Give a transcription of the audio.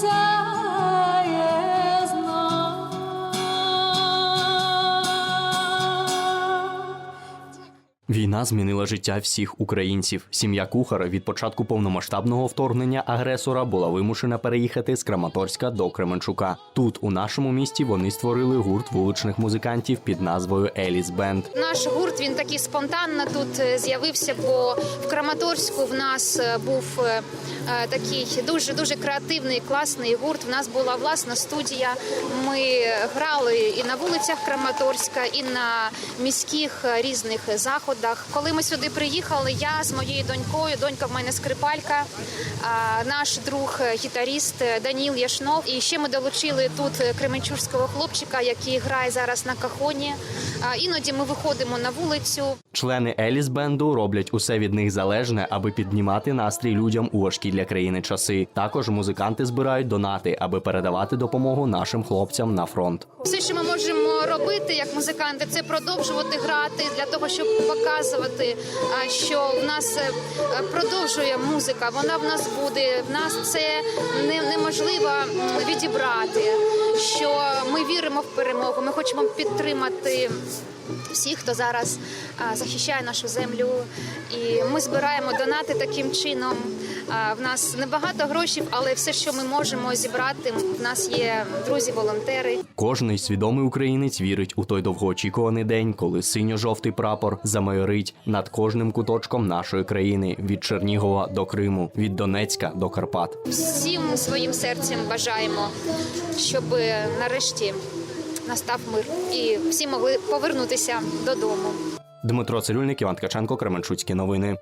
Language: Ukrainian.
сяє знов. Війна змінила життя всіх українців. Сім'я кухара від початку повномасштабного вторгнення агресора була вимушена переїхати з Краматорська до Кременчука. Тут, у нашому місті, вони створили гурт вуличних музикантів під назвою Еліс Бенд. Наш гурт він такий спонтанно тут е, з'явився, бо в Краматорську в нас е, був е, такий дуже дуже креативний, класний гурт. В нас була власна студія. Ми грали і на вулицях Краматорська, і на міських е, різних заходах. Коли ми сюди приїхали, я з моєю донькою, донька в мене скрипалька, наш друг е, гітаріст е, Даніл Яшнов. І ще ми долучили тут е, кременчужського хлопчика, який грає зараз на кахоні. Іноді ми виходимо на вулицю. Члени Еліс Бенду роблять усе від них залежне, аби піднімати настрій людям у важкі для країни часи. Також музиканти збирають донати, аби передавати допомогу нашим хлопцям на фронт. Все, що ми можемо робити як музиканти, це продовжувати грати для того, щоб показувати, що в нас е, продовжує музика. Вона в нас буде. В нас це неможливо відібрати. Що ми віримо в перемогу. Ми хочемо підтримати. Всіх, хто зараз захищає нашу землю, і ми збираємо донати таким чином. В нас небагато грошей, але все, що ми можемо зібрати, в нас є друзі-волонтери. Кожний свідомий українець вірить у той довгоочікуваний день, коли синьо-жовтий прапор замайорить над кожним куточком нашої країни від Чернігова до Криму, від Донецька до Карпат. Всім своїм серцем бажаємо, щоб е, нарешті настав мир і всі могли повернутися додому. Дмитро Цирюльник, Іван Ткаченко, Кременчуцькі новини.